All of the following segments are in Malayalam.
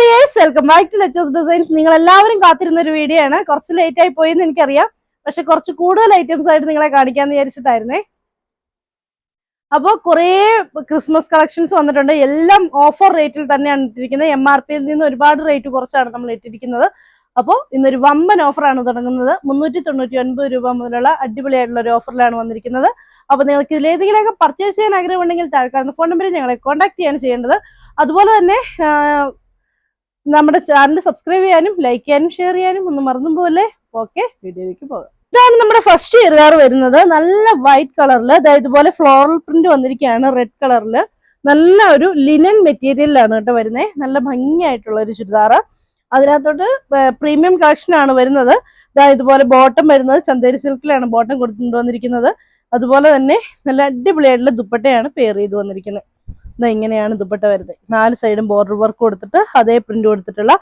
ഡിയേഴ്സ് വെൽക്കം ബാക്ക് ടു ലെച്ചേഴ്സ് ഡിസൈൻസ് നിങ്ങൾ എല്ലാവരും കാത്തിരുന്ന ഒരു വീഡിയോ ആണ്. കുറച്ച് ലേറ്റ് ആയി പോയി എന്ന് എനിക്കറിയാം. പക്ഷെ കുറച്ച് കൂടുതൽ ഐറ്റംസ് ആയിട്ട് നിങ്ങളെ കാണിക്കാന്ന് വിചാരിച്ചിട്ടായിരുന്നേ. അപ്പോൾ കുറേ ക്രിസ്മസ് കളക്ഷൻസ് വന്നിട്ടുണ്ട്. എല്ലാം ഓഫർ റേറ്റിൽ തന്നെയാണ് ഇട്ടിരിക്കുന്നത്. എം ആർ പിയിൽ നിന്ന് ഒരുപാട് റേറ്റ് കുറച്ചാണ് നമ്മൾ ഇട്ടിരിക്കുന്നത്. അപ്പോൾ ഇന്നൊരു വമ്പൻ ഓഫറാണ് തുടങ്ങുന്നത്. മുന്നൂറ്റി തൊണ്ണൂറ്റി ഒൻപത് രൂപ മുതലുള്ള അടിപൊളിയായിട്ടുള്ള ഒരു ഓഫറിലാണ് വന്നിരിക്കുന്നത്. അപ്പോൾ നിങ്ങൾക്ക് ഇതിലേതെങ്കിലുമൊക്കെ പർച്ചേസ് ചെയ്യാൻ ആഗ്രഹമുണ്ടെങ്കിൽ താഴെ ഫോൺ നമ്പറിൽ ഞങ്ങളെ കോൺടാക്ട് ചെയ്യാണ് ചെയ്യേണ്ടത്. അതുപോലെ തന്നെ നമ്മുടെ ചാനൽ സബ്സ്ക്രൈബ് ചെയ്യാനും ലൈക്ക് ചെയ്യാനും ഷെയർ ചെയ്യാനും ഒന്നും മറന്നു പോലെ ഓക്കെ വീഡിയോയിലേക്ക് പോകാം. ഇതാണ് നമ്മുടെ ഫസ്റ്റ് ചുരിദാർ വരുന്നത്. നല്ല വൈറ്റ് കളറിൽ അതായത് ഇതുപോലെ ഫ്ലോറൽ പ്രിന്റ് വന്നിരിക്കുകയാണ് റെഡ് കളറിൽ നല്ല ഒരു ലിനൻ മെറ്റീരിയലിലാണ് കേട്ടോ വരുന്നത് നല്ല ഭംഗിയായിട്ടുള്ള ഒരു ചുരിദാർ. അതിനകത്തോട്ട് പ്രീമിയം കളക്ഷനാണ് വരുന്നത്. ഇതാ ഇതുപോലെ ബോട്ടം വരുന്നത്. ചന്തേരി സിൽക്കിലാണ് ബോട്ടം കൊടുത്തുകൊണ്ട് വന്നിരിക്കുന്നത്. അതുപോലെ തന്നെ നല്ല അടിപൊളിയായിട്ടുള്ള ദുപ്പട്ടയാണ് പെയർ ചെയ്ത് വന്നിരിക്കുന്നത്. ഇതാ ഇങ്ങനെയാണ് ദുപ്പട്ട വരുന്നത്. നാല് സൈഡും ബോർഡർ വർക്ക് കൊടുത്തിട്ട് അതേ പ്രിന്റ് കൊടുത്തിട്ടുള്ള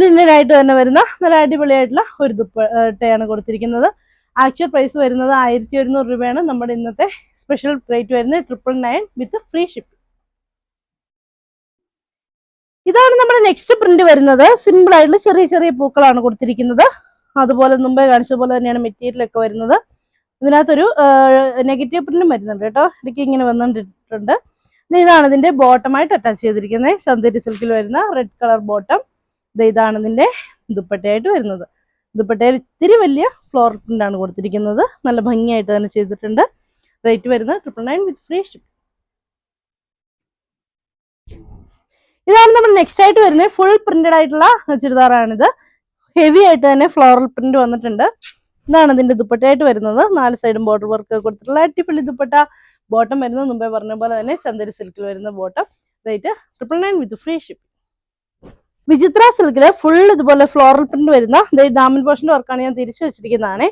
ലിന്നനായിട്ട് തന്നെ വരുന്ന നല്ല അടിപൊളിയായിട്ടുള്ള ഒരു ദുപ്പട്ടയാണ് കൊടുത്തിരിക്കുന്നത്. ആക്ച്വൽ പ്രൈസ് വരുന്നത് ആയിരത്തി ഒരുന്നൂറ് രൂപയാണ് നമ്മുടെ ഇന്നത്തെ സ്പെഷ്യൽ റേറ്റ് വരുന്നത് triple nine with free shipping ഇതാണ് നമ്മുടെ നെക്സ്റ്റ് പ്രിന്റ് വരുന്നത്. സിമ്പിൾ ആയിട്ടുള്ള ചെറിയ ചെറിയ പൂക്കളാണ് കൊടുത്തിരിക്കുന്നത്. അതുപോലെ മുമ്പേ കാണിച്ച പോലെ തന്നെയാണ് മെറ്റീരിയൽ ഒക്കെ വരുന്നത്. ഇതിനകത്തൊരു നെഗറ്റീവ് പ്രിന്റും വരുന്നുണ്ട് കേട്ടോ. ഇടയ്ക്ക് ഇങ്ങനെ വന്നിട്ടുണ്ട് ഇതാണ് ഇതിന്റെ ബോട്ടമായിട്ട് അറ്റാച്ച് ചെയ്തിരിക്കുന്നത്. ചന്തേരി സിൽക്കിൽ വരുന്ന റെഡ് കളർ ബോട്ടം ഇതാണ് ഇതിന്റെ ദുപ്പട്ടയായിട്ട് വരുന്നത്. ദുപ്പട്ടയിൽ ഇത്തിരി വലിയ ഫ്ലോർ പ്രിന്റ് ആണ് കൊടുത്തിരിക്കുന്നത്. നല്ല ഭംഗിയായിട്ട് തന്നെ ചെയ്തിട്ടുണ്ട്. റേറ്റ് വരുന്നത് triple nine with free ship ഇതാണ് നമ്മൾ നെക്സ്റ്റ് ആയിട്ട് വരുന്നത്. ഫുൾ പ്രിന്റഡ് ആയിട്ടുള്ള ചുരിദാറാണിത്. ഹെവി ആയിട്ട് തന്നെ ഫ്ലോറൽ പ്രിന്റ് വന്നിട്ടുണ്ട്. ഇതാണ് ഇതിന്റെ ദുപ്പട്ടയായിട്ട് വരുന്നത്. നാല് സൈഡും ബോർഡർ വർക്ക് കൊടുത്തിട്ടുള്ള അടിപൊളി ദുപ്പട്ട. ബോട്ടം വരുന്നത് മുമ്പേ പറഞ്ഞ പോലെ തന്നെ ചന്ദരി സിൽക്കിൽ വരുന്ന bottom. Rate triple nine with free ship Vichitra സിൽക്കിൽ ഫുൾ ഇതുപോലെ ഫ്ലോറൽ പ്രിന്റ് വരുന്ന ഡാമൻ പോഷന്റെ വർക്കാണ് ഞാൻ തിരിച്ചു വെച്ചിരിക്കുന്നതാണ്.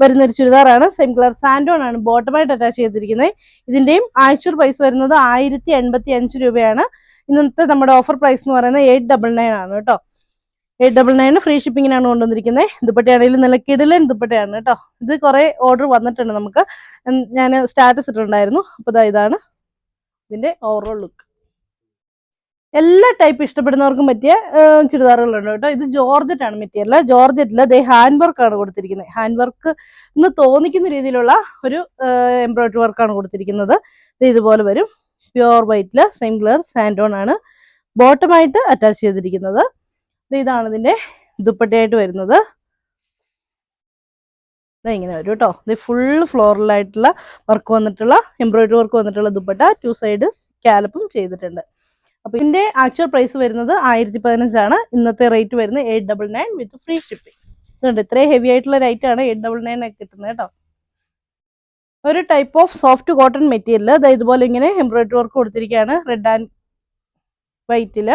വരുന്ന ഒരു ചുരിദാറാണ് സെയിം കളർ സാൻഡോൺ ആണ് ബോട്ടമായിട്ട് അറ്റാച്ച് ചെയ്തിരിക്കുന്നത് ഇതിന്റെയും ആഴ്ചൂർ പ്രൈസ് വരുന്നത് ആയിരത്തി എൺപത്തി അഞ്ച് രൂപയാണ്. ഇന്നത്തെ നമ്മുടെ ഓഫർ പ്രൈസ് എന്ന് പറയുന്നത് എയ്റ്റ് ഡബിൾ നയൻ ആണ് കേട്ടോ. എയ്റ്റ് ഡബിൾ നയൻ ഫ്രീ ഷിപ്പിങ്ങിനാണ് കൊണ്ടുവന്നിരിക്കുന്നത് ദുപ്പട്ടയാണെങ്കിലും നല്ല കിടിലൻ ദുപ്പട്ടയാണ് കേട്ടോ. ഇത് കുറെ ഓർഡർ വന്നിട്ടുണ്ട് നമുക്ക്. ഞാൻ സ്റ്റാറ്റസ് ഇട്ടിട്ടുണ്ടായിരുന്നു. അപ്പോൾ ഇതാ ഇതാണ് ഇതിന്റെ ഓവറോൾ ലുക്ക് എല്ലാ ടൈപ്പ് ഇഷ്ടപ്പെടുന്നവർക്കും പറ്റിയ ചുരിദാറുകളുണ്ട് കേട്ടോ. ഇത് ജോർജറ്റ് ആണ് മെറ്റീരിയൽ. ജോർജറ്റിൽ ദേ ഹാൻഡ് വർക്ക് ആണ് കൊടുത്തിരിക്കുന്നത് ഹാൻഡ് വർക്ക് എന്ന് തോന്നിക്കുന്ന രീതിയിലുള്ള ഒരു എംബ്രോയിഡറി വർക്കാണ് കൊടുത്തിരിക്കുന്നത്. ഇത് ഇതുപോലെ വരും. പ്യുവർ വൈറ്റിൽ സെയിം കളർ സാൻഡോൺ ആണ്. ബോട്ടമായിട്ട് അറ്റാച്ച് ചെയ്തിരിക്കുന്നത്. ഇതാണ് ഇതിന്റെ ദുപ്പട്ടയായിട്ട് വരുന്നത്. ഇങ്ങനെ വരും കേട്ടോ. ഇത് ഫുൾ ഫ്ലോറലായിട്ടുള്ള വർക്ക് വന്നിട്ടുള്ള എംബ്രോയിഡറി വർക്ക് വന്നിട്ടുള്ള ദുപ്പട്ട ടു സൈഡ് സ്കാലപ്പും ചെയ്തിട്ടുണ്ട്. അപ്പോൾ ഇതിന്റെ ആക്ച്വൽ പ്രൈസ് വരുന്നത് ആയിരത്തി പതിനഞ്ചാണ് ഇന്നത്തെ റേറ്റ് വരുന്നത് eight double nine with free shipping ഇതുണ്ട്. ഇത്രയും ഹെവി ആയിട്ടുള്ള റേറ്റ് ആണ് എയ്റ്റ് ഡബിൾ നയൻ ഒക്കെ കിട്ടുന്നത് കേട്ടോ. ഒരു type of soft cotton material ഇതുപോലെ ഇങ്ങനെ എംബ്രോയിഡറി വർക്ക് കൊടുത്തിരിക്കുകയാണ്. റെഡ് ആൻഡ് വൈറ്റിൽ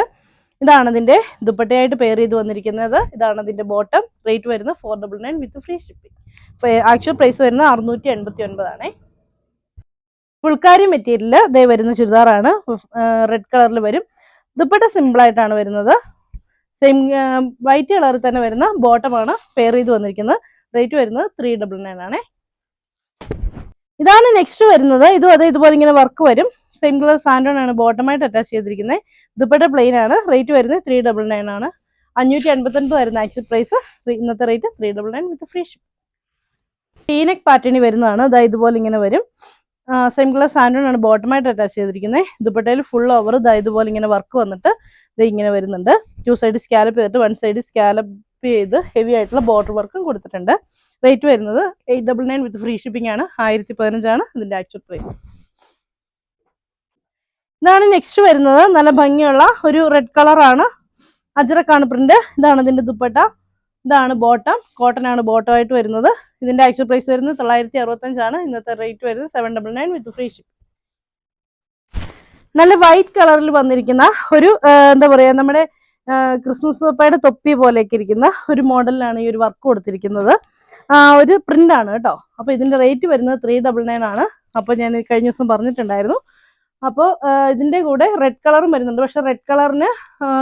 ഇതാണ് അതിന്റെ ദുപ്പട്ടയായിട്ട് പെയർ ചെയ്ത് വന്നിരിക്കുന്നത്. ഇതാണ് അതിന്റെ ബോട്ടം റേറ്റ് വരുന്നത് four double nine with free shipping actual price വരുന്നത് അറുന്നൂറ്റി എൺപത്തി ഒൻപതാണേ ഫുൾക്കാരി മെറ്റീരിയൽ ഇതേ വരുന്ന ചുരിദാറാണ്. റെഡ് കളറിൽ വരും. ദുപ്പട്ട സിമ്പിൾ ആയിട്ടാണ് വരുന്നത്. സെയിം വൈറ്റ് കളറിൽ തന്നെ വരുന്ന ബോട്ടമാണ് പെയർ ചെയ്ത് വന്നിരിക്കുന്നത്. റേറ്റ് വരുന്നത് ത്രീ ഡബിൾ നയൻ ആണേ. ഇതാണ് നെക്സ്റ്റ് വരുന്നത്. ഇതും അതേ ഇതുപോലെ ഇങ്ങനെ വർക്ക് വരും. സെയിം കളർ സാൻഡോൺ ആണ് ബോട്ടമായിട്ട് അറ്റാച്ച് ചെയ്തിരിക്കുന്നത്. ദുപ്പട്ട പ്ലെയിൻ ആണ്. റേറ്റ് വരുന്നത് ത്രീ ഡബിൾ നയൻ ആണ്. അഞ്ഞൂറ്റി എൺപത്തൊൻപത് വരുന്ന ആക്ച്വൽ പ്രൈസ് ഇന്നത്തെ rate three double nine with free ship ടീനെക് പാറ്റേണി വരുന്നതാണ്. ഇതാ ഇതുപോലെ ഇങ്ങനെ വരും. സെയിം കളർ സാൻഡോൺ ആണ് ബോട്ടമായിട്ട് അറ്റാച്ച് ചെയ്തിരിക്കുന്നത് ദുപ്പട്ടയിൽ ഫുൾ ഓവർ ഇതാ ഇതുപോലെ ഇങ്ങനെ വർക്ക് വന്നിട്ട് ഇത് ഇങ്ങനെ വരുന്നുണ്ട്. ടു സൈഡ് സ്കാലപ്പ് ചെയ്തിട്ട് വൺ സൈഡ് സ്കാലപ്പ് ചെയ്ത് ഹെവി ആയിട്ടുള്ള ബോർഡർ വർക്കും കൊടുത്തിട്ടുണ്ട്. റേറ്റ് വരുന്നത് eight double nine with free shipping ആണ്. ആയിരത്തി പതിനഞ്ചാണ് ഇതിന്റെ ആക്ച്വൽ പ്രൈസ് ഇതാണ് നെക്സ്റ്റ് വരുന്നത്. നല്ല ഭംഗിയുള്ള ഒരു റെഡ് കളറാണ് അജറക്കാണ് പ്രിന്റ് ഇതാണ് ഇതിന്റെ ദുപ്പട്ട. ഇതാണ് ബോട്ടം കോട്ടൺ ആണ് ബോട്ടം ആയിട്ട് വരുന്നത്. ഇതിന്റെ ആക്ച്വൽ പ്രൈസ് വരുന്നത് തൊള്ളായിരത്തി അറുപത്തഞ്ചാണ് ഇന്നത്തെ റേറ്റ് വരുന്നത് seven double nine with free ship നല്ല വൈറ്റ് കളറിൽ വന്നിരിക്കുന്ന ഒരു എന്താ പറയാ നമ്മുടെ ക്രിസ്മസ് പപ്പയുടെ തൊപ്പി പോലെയൊക്കെ ഇരിക്കുന്ന ഒരു മോഡലിലാണ് ഈ ഒരു വർക്ക് കൊടുത്തിരിക്കുന്നത്. ഒരു പ്രിന്റ് ആണ് കേട്ടോ. അപ്പൊ ഇതിന്റെ റേറ്റ് വരുന്നത് ത്രീ ഡബിൾ നയൻ ആണ്. അപ്പൊ ഞാൻ കഴിഞ്ഞ ദിവസം പറഞ്ഞിട്ടുണ്ടായിരുന്നു. അപ്പോൾ ഇതിന്റെ കൂടെ റെഡ് കളറും വരുന്നുണ്ട്. പക്ഷെ റെഡ് കളറിന്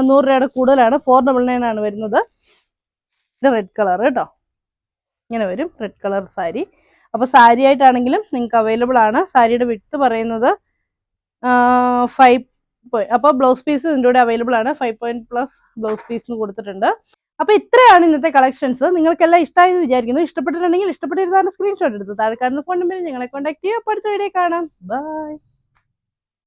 നൂറ് രൂപയുടെ കൂടുതലാണ്. ഫോർ ഡബിൾ നയൻ ആണ് വരുന്നത്. ഇത് റെഡ് കളർ കേട്ടോ. ഇങ്ങനെ വരും. Red colour sari. അപ്പോൾ സാരി ആയിട്ടാണെങ്കിലും നിങ്ങൾക്ക് അവൈലബിൾ ആണ്. സാരിയുടെ വിട്ട് പറയുന്നത് ഫൈവ് അപ്പോൾ ബ്ലൗസ് പീസ് ഇതിന്റെ കൂടെ അവൈലബിൾ ആണ്. ഫൈവ് പോയിന്റ് പ്ലസ് ബ്ലൗസ് പീസിന് കൊടുത്തിട്ടുണ്ട്. അപ്പോൾ ഇത്രയാണ് ഇന്നത്തെ കളക്ഷൻസ് നിങ്ങൾക്കെല്ലാം ഇഷ്ടമായി എന്ന് വിചാരിക്കുന്നു. ഇഷ്ടപ്പെട്ടിട്ടുണ്ടെങ്കിൽ ഇഷ്ടപ്പെട്ടിരുന്നാലും സ്ക്രീൻഷോട്ട് എടുത്ത് താഴെ കാണുന്ന ഫോൺ നമ്പറിൽ ഞങ്ങളെ കോൺടാക്ട് ചെയ്യുക. അപ്പോൾ അടുത്ത വീഡിയോ കാണാം. ബൈ